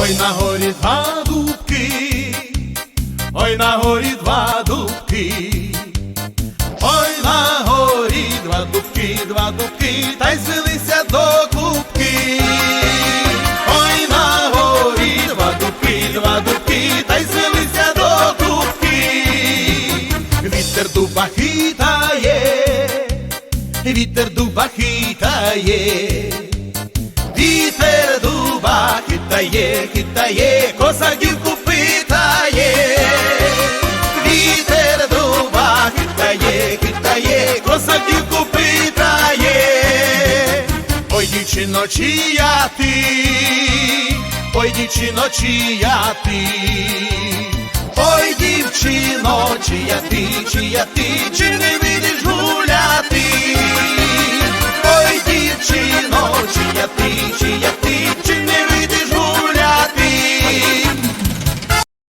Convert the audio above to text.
Ой на горі два дубки, ой на горі два дубки, ой на горі два дубки, два дубки, та й звелися до кубки. Ой на горі два дубки, два дубки, та й звелися до кубки. Вітер дуба хитає, вітер дуба хитає. Дуба хитає, хитає, козаківку питає. Вітер дуба хитає, хитає, козаківку питає. Ой, дівчино, чия ти, ой, дівчино, чия ти. Ой, дівчино, чия ти, чия ти, чи не